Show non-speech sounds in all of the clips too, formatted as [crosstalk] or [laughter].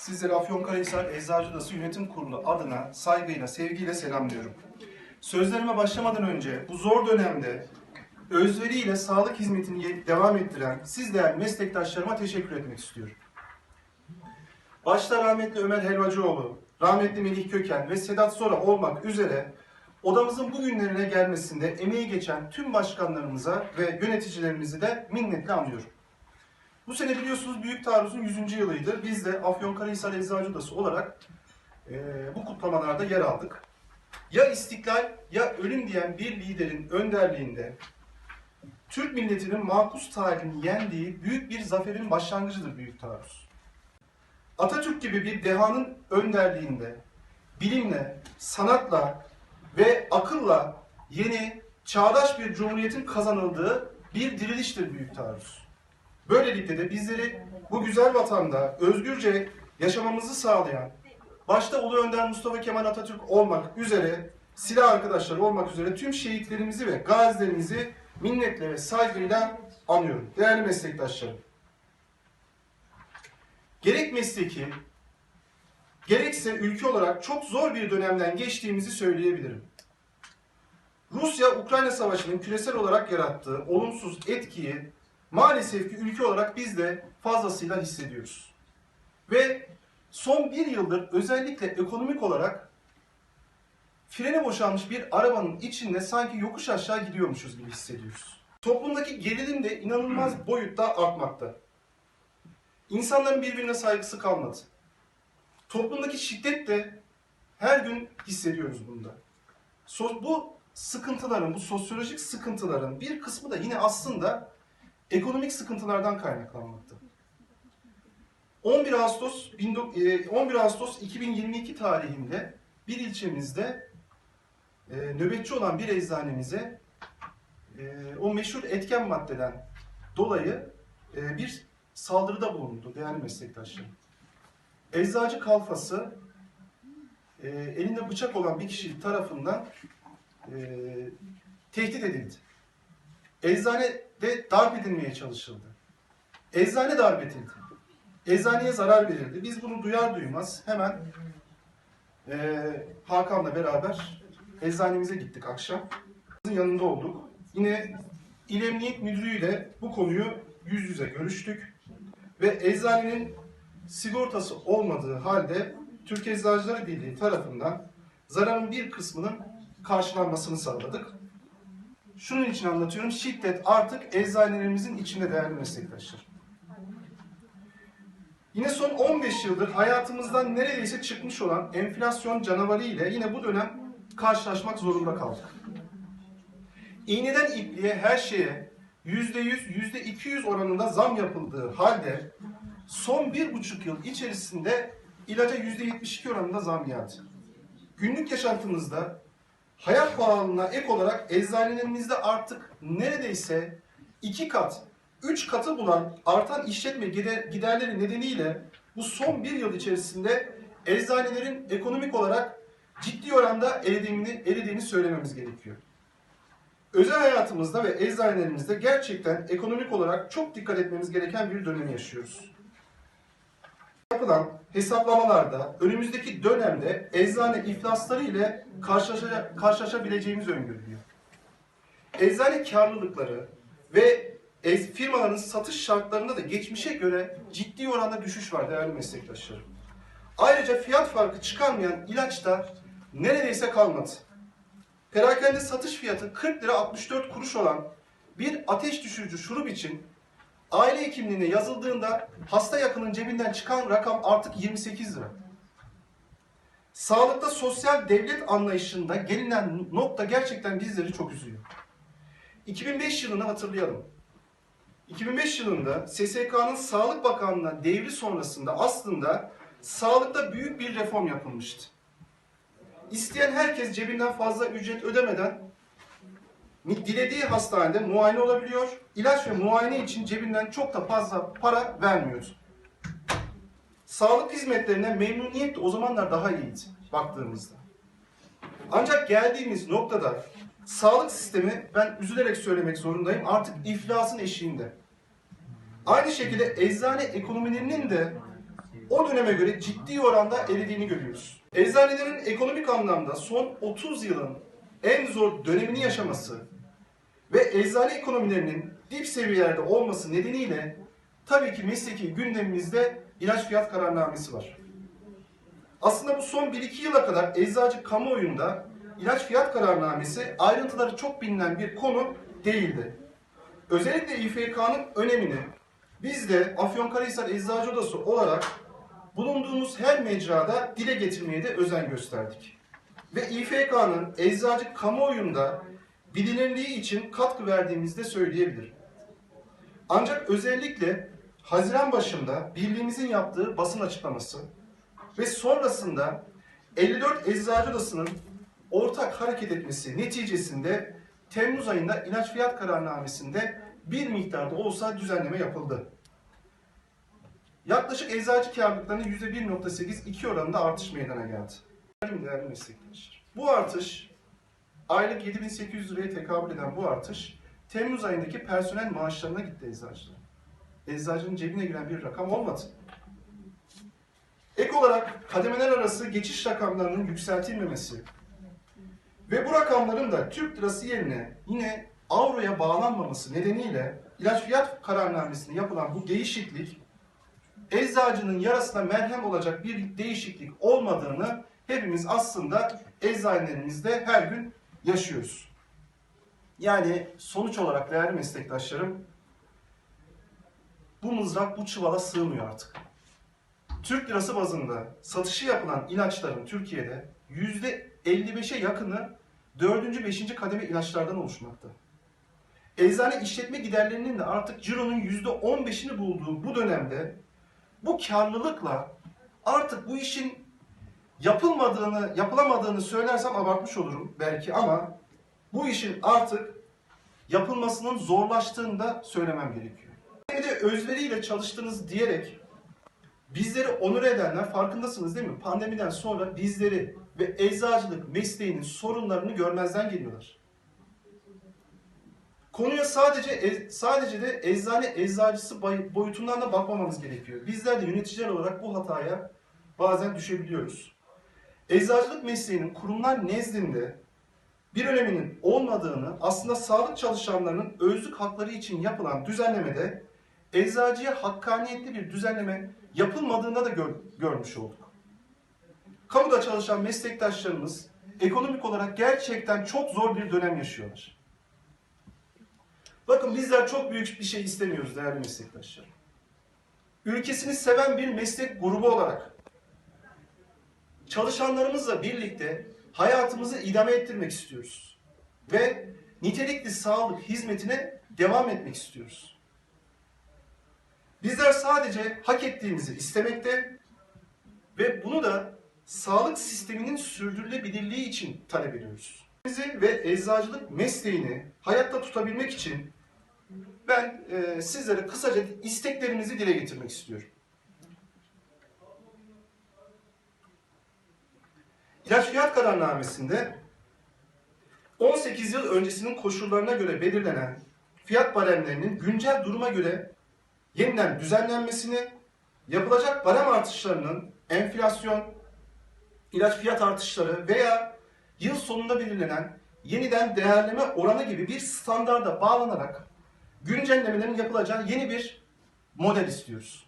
Sizleri Afyonkarahisar Eczacı Odası Yönetim Kurulu adına saygıyla, sevgiyle selamlıyorum. Sözlerime başlamadan önce bu zor dönemde özveriyle sağlık hizmetini devam ettiren siz değerli meslektaşlarıma teşekkür etmek istiyorum. Başta rahmetli Ömer Helvacıoğlu, rahmetli Melih Köken ve Sedat Sora olmak üzere odamızın bugünlerine gelmesinde emeği geçen tüm başkanlarımıza ve yöneticilerimizi de minnetle anıyorum. Bu sene biliyorsunuz Büyük Taarruz'un 100. yılıydı. Biz de Afyonkarahisar Eczacı Odası olarak eee, bu kutlamalarda yer aldık. Ya istiklal ya ölüm diyen bir liderin önderliğinde Türk milletinin makus tarihini yendiği büyük bir zaferin başlangıcıdır Büyük Taarruz. Atatürk gibi bir dehanın önderliğinde bilimle, sanatla ve akılla yeni, çağdaş bir cumhuriyetin kazanıldığı bir diriliştir Büyük Taarruz. Böylelikle de bizleri bu güzel vatanda özgürce yaşamamızı sağlayan, başta Ulu Önder Mustafa Kemal Atatürk olmak üzere, silah arkadaşları olmak üzere tüm şehitlerimizi ve gazilerimizi minnetle ve saygıyla anıyorum. Değerli meslektaşlarım. Gerek mesleki, gerekse ülke olarak çok zor bir dönemden geçtiğimizi söyleyebilirim. Rusya-Ukrayna savaşının küresel olarak yarattığı olumsuz etkiyi maalesef ki ülke olarak biz de fazlasıyla hissediyoruz. Ve son bir yıldır özellikle ekonomik olarak freni boşalmış bir arabanın içinde sanki yokuş aşağı gidiyormuşuz gibi hissediyoruz. Toplumdaki gerilim de inanılmaz boyutta artmakta. İnsanların birbirine saygısı kalmadı. Toplumdaki şiddet de her gün hissediyoruz bunda. So- bu sıkıntıların, bu sosyolojik sıkıntıların bir kısmı da yine aslında ekonomik sıkıntılardan kaynaklanmakta. 11 Ağustos 19 e, 11 Ağustos 2022 tarihinde bir ilçemizde e, nöbetçi olan bir eczanemize e, o meşhur etken maddeden dolayı bir saldırıda bulundu değerli meslektaşlarım. Eczacı kalfası elinde bıçak olan bir kişi tarafından tehdit edildi. Eczanede darp edilmeye çalışıldı. Eczane darp edildi. Eczaneye zarar verildi. Biz bunu duyar duymaz hemen e, Hakan'la beraber eczanemize gittik akşam. Yanında olduk. Yine İl Emniyet Müdürü'yle bu konuyu yüz yüze görüştük. Ve eczanenin sigortası olmadığı halde Türk Eczacıları Birliği tarafından zararın bir kısmının karşılanmasını sağladık. Şunun için anlatıyorum. Şiddet artık eczanelerimizin içinde değerli meslektaşlar. Yine son 15 yıldır hayatımızdan neredeyse çıkmış olan enflasyon canavarı ile yine bu dönem karşılaşmak zorunda kaldık. İğneden ipliğe her şeye %100, %200 oranında zam yapıldığı halde son bir buçuk yıl içerisinde ilaca %72 oranında zam geldi. Günlük yaşantımızda hayat pahalılığına ek olarak eczanelerimizde artık neredeyse iki kat, üç katı bulan artan işletme gider- giderleri nedeniyle bu son bir yıl içerisinde eczanelerin ekonomik olarak ciddi oranda eridiğini, eridiğini söylememiz gerekiyor. Özel hayatımızda ve eczanelerimizde gerçekten ekonomik olarak çok dikkat etmemiz gereken bir dönemi yaşıyoruz. Yapılan hesaplamalarda önümüzdeki dönemde eczane iflasları ile karşılaşa- karşılaşabileceğimiz öngörülüyor. Eczane karlılıkları ve ez- firmaların satış şartlarında da geçmişe göre ciddi oranda düşüş var değerli meslektaşlarım. Ayrıca fiyat farkı çıkarmayan ilaç da neredeyse kalmadı. Perakende satış fiyatı 40 lira 64 kuruş olan bir ateş düşürücü şurup için aile hekimliğine yazıldığında hasta yakının cebinden çıkan rakam artık 28 lira. Sağlıkta sosyal devlet anlayışında gelinen nokta gerçekten bizleri çok üzüyor. 2005 yılını hatırlayalım. 2005 yılında SSK'nın Sağlık Bakanlığı'na devri sonrasında aslında sağlıkta büyük bir reform yapılmıştı. İsteyen herkes cebinden fazla ücret ödemeden dilediği hastanede muayene olabiliyor. İlaç ve muayene için cebinden çok da fazla para vermiyordu. Sağlık hizmetlerine memnuniyet o zamanlar daha iyiydi baktığımızda. Ancak geldiğimiz noktada sağlık sistemi ben üzülerek söylemek zorundayım artık iflasın eşiğinde. Aynı şekilde eczane ekonomilerinin de o döneme göre ciddi oranda eridiğini görüyoruz. Eczanelerin ekonomik anlamda son 30 yılın en zor dönemini yaşaması ve eczane ekonomilerinin dip seviyelerde olması nedeniyle tabii ki mesleki gündemimizde ilaç fiyat kararnamesi var. Aslında bu son 1-2 yıla kadar eczacı kamuoyunda ilaç fiyat kararnamesi ayrıntıları çok bilinen bir konu değildi. Özellikle İFK'nın önemini biz de Afyonkarahisar Eczacı Odası olarak bulunduğumuz her mecrada dile getirmeye de özen gösterdik. Ve İFK'nın eczacı kamuoyunda bilinirliği için katkı verdiğimizi de söyleyebilirim. Ancak özellikle Haziran başında birliğimizin yaptığı basın açıklaması ve sonrasında 54 Eczacı Odası'nın ortak hareket etmesi neticesinde Temmuz ayında ilaç fiyat kararnamesinde bir miktarda olsa düzenleme yapıldı. Yaklaşık eczacı karlılıklarının %1.8-2 oranında artış meydana geldi. Değerli meslektaşlar. Bu artış aylık 7800 liraya tekabül eden bu artış Temmuz ayındaki personel maaşlarına gitti eczacılar. Eczacının cebine giren bir rakam olmadı. Ek olarak kademeler arası geçiş rakamlarının yükseltilmemesi ve bu rakamların da Türk lirası yerine yine avroya bağlanmaması nedeniyle ilaç fiyat kararnamesinde yapılan bu değişiklik eczacının yarasına merhem olacak bir değişiklik olmadığını hepimiz aslında eczanelerimizde her gün yaşıyoruz. Yani sonuç olarak değerli meslektaşlarım bu mızrak bu çuvala sığmıyor artık. Türk lirası bazında satışı yapılan ilaçların Türkiye'de %55'e yakını 4. 5. kademe ilaçlardan oluşmakta. Eczane işletme giderlerinin de artık cironun %15'ini bulduğu bu dönemde bu karlılıkla artık bu işin yapılmadığını, yapılamadığını söylersem abartmış olurum belki ama bu işin artık yapılmasının zorlaştığını da söylemem gerekiyor. Bir de özveriyle çalıştınız diyerek bizleri onur edenler farkındasınız değil mi? Pandemiden sonra bizleri ve eczacılık mesleğinin sorunlarını görmezden geliyorlar. Konuya sadece e- sadece de eczane eczacısı boyutundan da bakmamamız gerekiyor. Bizler de yöneticiler olarak bu hataya bazen düşebiliyoruz. Eczacılık mesleğinin kurumlar nezdinde bir öneminin olmadığını aslında sağlık çalışanlarının özlük hakları için yapılan düzenlemede eczacıya hakkaniyetli bir düzenleme yapılmadığında da gör- görmüş olduk. Kamuda çalışan meslektaşlarımız ekonomik olarak gerçekten çok zor bir dönem yaşıyorlar. Bakın bizler çok büyük bir şey istemiyoruz değerli meslektaşlar. Ülkesini seven bir meslek grubu olarak çalışanlarımızla birlikte hayatımızı idame ettirmek istiyoruz. Ve nitelikli sağlık hizmetine devam etmek istiyoruz. Bizler sadece hak ettiğimizi istemekte ve bunu da sağlık sisteminin sürdürülebilirliği için talep ediyoruz. Bizi ve eczacılık mesleğini hayatta tutabilmek için ben e, sizlere kısaca isteklerimizi dile getirmek istiyorum. İlaç fiyat kararnamesinde 18 yıl öncesinin koşullarına göre belirlenen fiyat baremlerinin güncel duruma göre yeniden düzenlenmesini, yapılacak barem artışlarının enflasyon, ilaç fiyat artışları veya yıl sonunda belirlenen yeniden değerleme oranı gibi bir standarda bağlanarak güncellemelerin yapılacağı yeni bir model istiyoruz.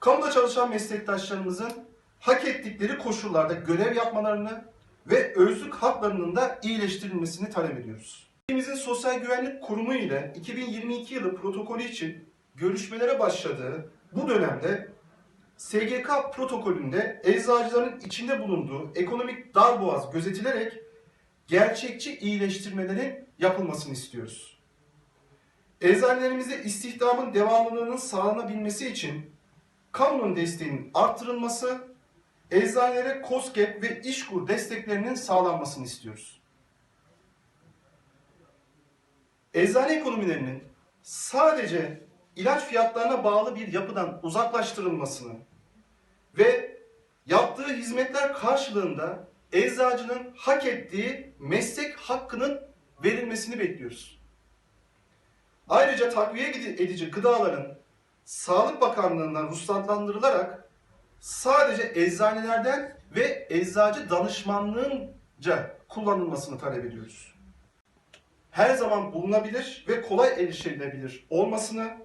Kamuda çalışan meslektaşlarımızın hak ettikleri koşullarda görev yapmalarını ve özlük haklarının da iyileştirilmesini talep ediyoruz. Ülkemizin Sosyal Güvenlik Kurumu ile 2022 yılı protokolü için görüşmelere başladığı bu dönemde SGK protokolünde eczacıların içinde bulunduğu ekonomik darboğaz gözetilerek gerçekçi iyileştirmelerin yapılmasını istiyoruz. Eczanelerimizde istihdamın devamlılığının sağlanabilmesi için kamunun desteğinin arttırılması, eczanelere KOSGEB ve İşkur desteklerinin sağlanmasını istiyoruz. Eczane ekonomilerinin sadece ilaç fiyatlarına bağlı bir yapıdan uzaklaştırılmasını ve yaptığı hizmetler karşılığında eczacının hak ettiği meslek hakkının verilmesini bekliyoruz. Ayrıca takviye edici gıdaların Sağlık Bakanlığı'ndan ruhsatlandırılarak sadece eczanelerden ve eczacı danışmanlığınca kullanılmasını talep ediyoruz. Her zaman bulunabilir ve kolay erişilebilir olmasını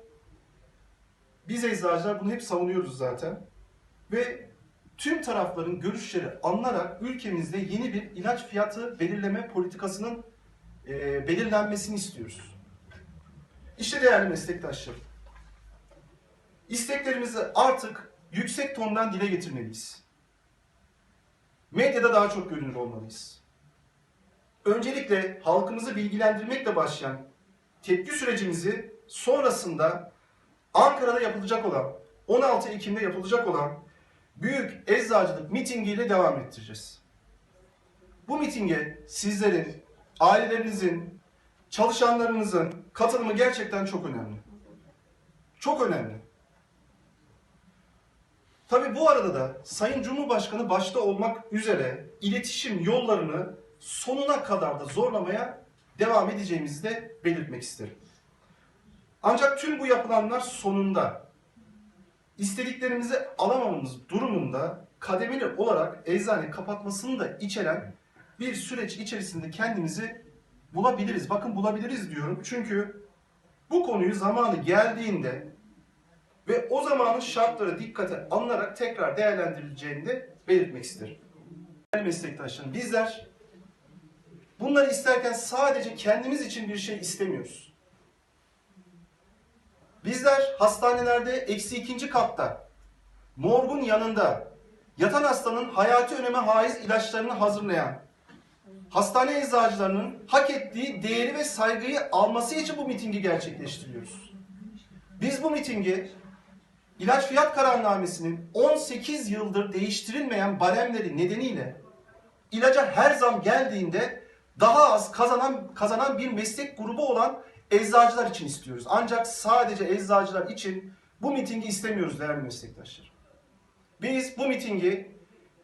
biz eczacılar bunu hep savunuyoruz zaten. Ve tüm tarafların görüşleri alınarak ülkemizde yeni bir ilaç fiyatı belirleme politikasının e, belirlenmesini istiyoruz. İşte değerli meslektaşlarım. İsteklerimizi artık yüksek tondan dile getirmeliyiz. Medyada daha çok görünür olmalıyız. Öncelikle halkımızı bilgilendirmekle başlayan tepki sürecimizi sonrasında Ankara'da yapılacak olan 16 Ekim'de yapılacak olan büyük eczacılık mitingiyle devam ettireceğiz. Bu mitinge sizlerin, ailelerinizin, çalışanlarınızın katılımı gerçekten çok önemli. Çok önemli. Tabi bu arada da Sayın Cumhurbaşkanı başta olmak üzere iletişim yollarını sonuna kadar da zorlamaya devam edeceğimizi de belirtmek isterim. Ancak tüm bu yapılanlar sonunda istediklerimizi alamamamız durumunda kademeli olarak eczane kapatmasını da içeren bir süreç içerisinde kendimizi bulabiliriz. Bakın bulabiliriz diyorum. Çünkü bu konuyu zamanı geldiğinde ve o zamanın şartları dikkate alınarak tekrar değerlendirileceğini de belirtmek isterim. Meslektaşlarım bizler bunları isterken sadece kendimiz için bir şey istemiyoruz. Bizler hastanelerde eksi ikinci katta, morgun yanında yatan hastanın hayati öneme haiz ilaçlarını hazırlayan, hastane eczacılarının hak ettiği değeri ve saygıyı alması için bu mitingi gerçekleştiriyoruz. Biz bu mitingi ilaç fiyat kararnamesinin 18 yıldır değiştirilmeyen baremleri nedeniyle ilaca her zam geldiğinde daha az kazanan kazanan bir meslek grubu olan eczacılar için istiyoruz. Ancak sadece eczacılar için bu mitingi istemiyoruz değerli meslektaşlar. Biz bu mitingi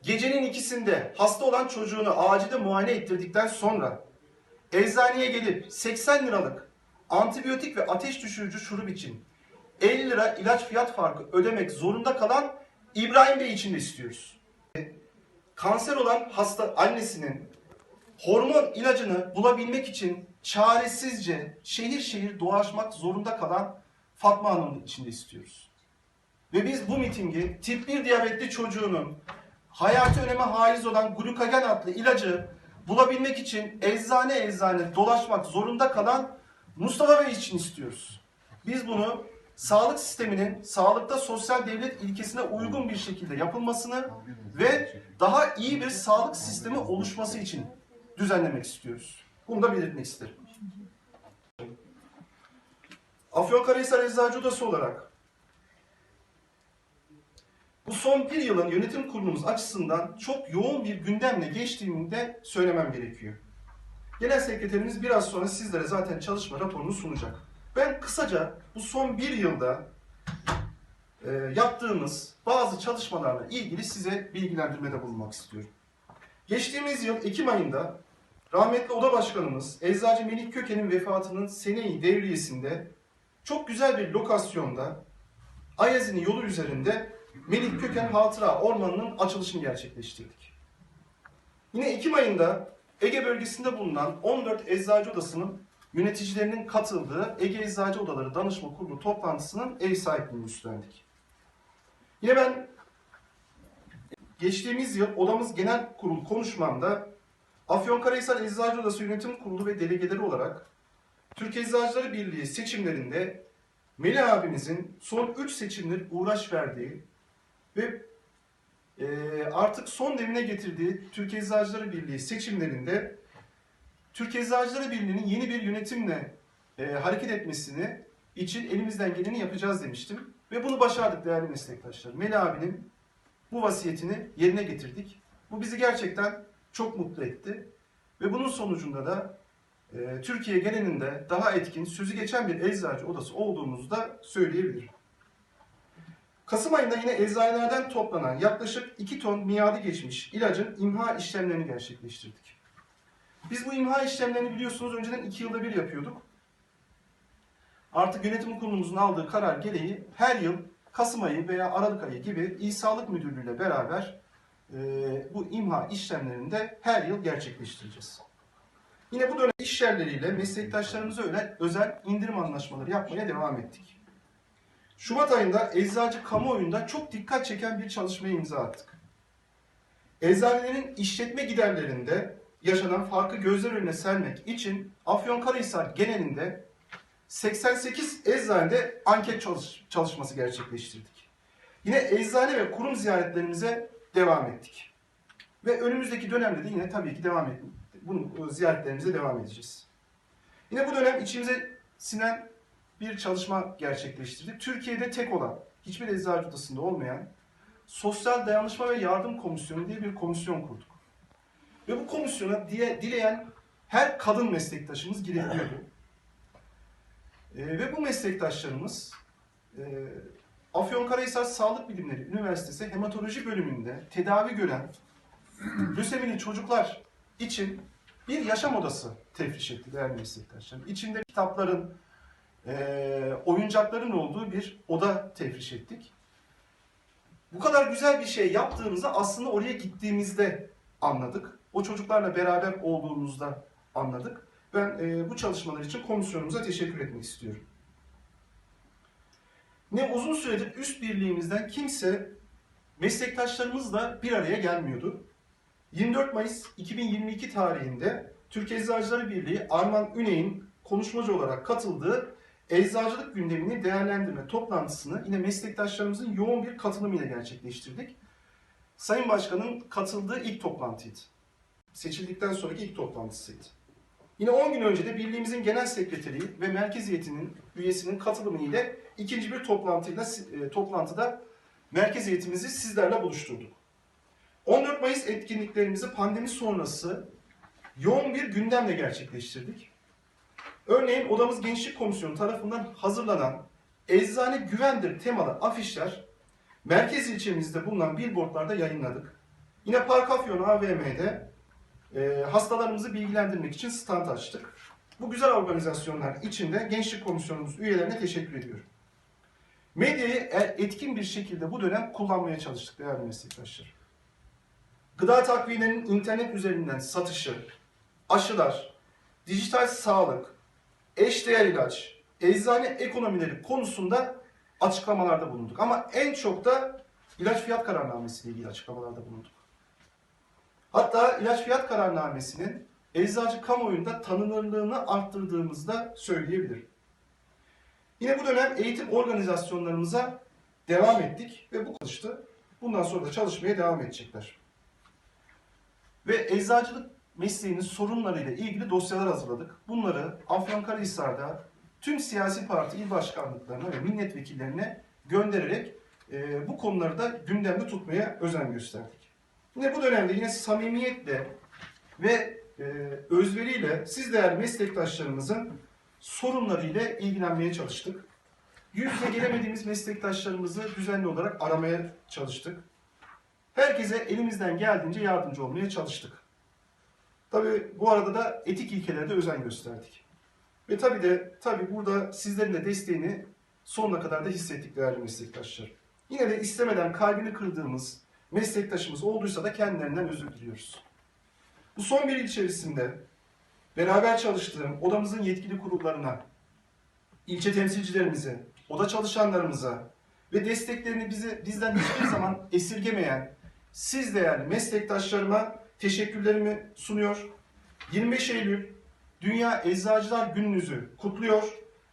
gecenin ikisinde hasta olan çocuğunu acilde muayene ettirdikten sonra eczaneye gelip 80 liralık antibiyotik ve ateş düşürücü şurup için 50 lira ilaç fiyat farkı ödemek zorunda kalan İbrahim Bey için de istiyoruz. Kanser olan hasta annesinin hormon ilacını bulabilmek için çaresizce şehir şehir dolaşmak zorunda kalan Fatma Hanım için de istiyoruz. Ve biz bu mitingi tip 1 diyabetli çocuğunun hayati öneme haiz olan glukagen adlı ilacı bulabilmek için eczane eczane dolaşmak zorunda kalan Mustafa Bey için istiyoruz. Biz bunu sağlık sisteminin sağlıkta sosyal devlet ilkesine uygun bir şekilde yapılmasını ve daha iyi bir sağlık sistemi oluşması için düzenlemek istiyoruz. Bunu da belirtmek isterim. Afyonkarahisar Eczacı Odası olarak bu son bir yılın yönetim kurulumuz açısından çok yoğun bir gündemle geçtiğini de söylemem gerekiyor. Genel sekreterimiz biraz sonra sizlere zaten çalışma raporunu sunacak. Ben kısaca bu son bir yılda e, yaptığımız bazı çalışmalarla ilgili size bilgilendirmede bulunmak istiyorum. Geçtiğimiz yıl Ekim ayında rahmetli oda başkanımız Eczacı Melik Köken'in vefatının seneyi devriyesinde çok güzel bir lokasyonda Ayazini yolu üzerinde Melik Köken Hatıra Ormanı'nın açılışını gerçekleştirdik. Yine Ekim ayında Ege bölgesinde bulunan 14 eczacı odasının yöneticilerinin katıldığı Ege Eczacı Odaları Danışma Kurulu toplantısının ev sahipliğini üstlendik. Yine ben geçtiğimiz yıl odamız genel kurul konuşmamda Afyonkarahisar Eczacı Odası Yönetim Kurulu ve delegeleri olarak Türk Eczacıları Birliği seçimlerinde Melih abimizin son 3 seçimdir uğraş verdiği ve e, artık son demine getirdiği Türk Eczacıları Birliği seçimlerinde Türk Eczacıları Birliği'nin yeni bir yönetimle e, hareket etmesini için elimizden geleni yapacağız demiştim. Ve bunu başardık değerli meslektaşlar. Melih abinin bu vasiyetini yerine getirdik. Bu bizi gerçekten çok mutlu etti. Ve bunun sonucunda da e, Türkiye genelinde daha etkin, sözü geçen bir eczacı odası olduğumuzu da söyleyebilirim. Kasım ayında yine eczanelerden toplanan yaklaşık 2 ton miadı geçmiş ilacın imha işlemlerini gerçekleştirdik. Biz bu imha işlemlerini biliyorsunuz önceden 2 yılda bir yapıyorduk. Artık yönetim kurulumuzun aldığı karar gereği her yıl Kasım ayı veya Aralık ayı gibi İl Sağlık Müdürlüğü ile beraber e, bu imha işlemlerini de her yıl gerçekleştireceğiz. Yine bu dönem iş yerleriyle meslektaşlarımıza özel, indirim anlaşmaları yapmaya devam ettik. Şubat ayında eczacı kamuoyunda çok dikkat çeken bir çalışmaya imza attık. Eczanelerin işletme giderlerinde yaşanan farkı gözler önüne sermek için Afyonkarahisar genelinde 88 eczanede anket çalış- çalışması gerçekleştirdik. Yine eczane ve kurum ziyaretlerimize devam ettik. Ve önümüzdeki dönemde de yine tabii ki devam et, bunu ziyaretlerimize devam edeceğiz. Yine bu dönem içimize sinen bir çalışma gerçekleştirdik. Türkiye'de tek olan, hiçbir eczacı odasında olmayan Sosyal Dayanışma ve Yardım Komisyonu diye bir komisyon kurduk. Ve bu komisyona diye, dileyen her kadın meslektaşımız girebiliyordu. Ee, ve bu meslektaşlarımız e, Afyonkarahisar Sağlık Bilimleri Üniversitesi Hematoloji bölümünde tedavi gören lösemili çocuklar için bir yaşam odası tefriş etti değerli meslektaşlarım. İçinde kitapların, e, oyuncakların olduğu bir oda tefriş ettik. Bu kadar güzel bir şey yaptığımızı aslında oraya gittiğimizde anladık. O çocuklarla beraber olduğumuzda anladık. Ben e, bu çalışmalar için komisyonumuza teşekkür etmek istiyorum. Ne uzun süredir üst birliğimizden kimse meslektaşlarımızla bir araya gelmiyordu. 24 Mayıs 2022 tarihinde Türk Eczacıları Birliği Arman Üney'in konuşmacı olarak katıldığı eczacılık gündemini değerlendirme toplantısını yine meslektaşlarımızın yoğun bir katılımıyla gerçekleştirdik. Sayın Başkan'ın katıldığı ilk toplantıydı. Seçildikten sonraki ilk toplantısıydı. Yine 10 gün önce de birliğimizin genel sekreteri ve merkez heyetinin üyesinin katılımı ile ikinci bir toplantıyla e, toplantıda merkez heyetimizi sizlerle buluşturduk. 14 Mayıs etkinliklerimizi pandemi sonrası yoğun bir gündemle gerçekleştirdik. Örneğin Odamız Gençlik Komisyonu tarafından hazırlanan Eczane Güvendir temalı afişler merkez ilçemizde bulunan billboardlarda yayınladık. Yine Park Afyon AVM'de e, hastalarımızı bilgilendirmek için stand açtık. Bu güzel organizasyonlar için de Gençlik Komisyonumuz üyelerine teşekkür ediyorum. Medyayı e- etkin bir şekilde bu dönem kullanmaya çalıştık değerli meslektaşlar. Gıda takviyelerinin internet üzerinden satışı, aşılar, dijital sağlık, eşdeğer ilaç, eczane ekonomileri konusunda açıklamalarda bulunduk. Ama en çok da ilaç fiyat kararnamesi ile ilgili açıklamalarda bulunduk. Hatta ilaç fiyat kararnamesinin eczacı kamuoyunda tanınırlığını arttırdığımızı da söyleyebilirim. Yine bu dönem eğitim organizasyonlarımıza devam ettik ve bu çalıştı. Bundan sonra da çalışmaya devam edecekler. Ve eczacılık mesleğinin sorunlarıyla ilgili dosyalar hazırladık. Bunları Afyonkarahisar'da tüm siyasi parti il başkanlıklarına ve milletvekillerine göndererek e, bu konuları da gündemde tutmaya özen gösterdik. Yine bu dönemde yine samimiyetle ve e, özveriyle siz değerli meslektaşlarımızın sorunlarıyla ilgilenmeye çalıştık. Yüz yüze gelemediğimiz meslektaşlarımızı düzenli olarak aramaya çalıştık. Herkese elimizden geldiğince yardımcı olmaya çalıştık. Tabi bu arada da etik ilkelerde özen gösterdik. Ve tabi de tabi burada sizlerin de desteğini sonuna kadar da hissettik değerli meslektaşlar. Yine de istemeden kalbini kırdığımız meslektaşımız olduysa da kendilerinden özür diliyoruz. Bu son bir yıl içerisinde beraber çalıştığım odamızın yetkili kurullarına, ilçe temsilcilerimize, oda çalışanlarımıza ve desteklerini bize, bizden hiçbir [coughs] zaman esirgemeyen siz değerli meslektaşlarıma teşekkürlerimi sunuyor. 25 Eylül Dünya Eczacılar Gününüzü kutluyor.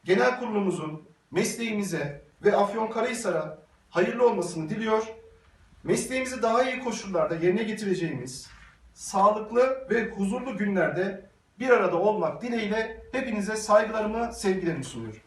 Genel kurulumuzun mesleğimize ve Afyonkarahisar'a hayırlı olmasını diliyor. Mesleğimizi daha iyi koşullarda yerine getireceğimiz sağlıklı ve huzurlu günlerde bir arada olmak dileğiyle hepinize saygılarımı, sevgilerimi sunuyorum.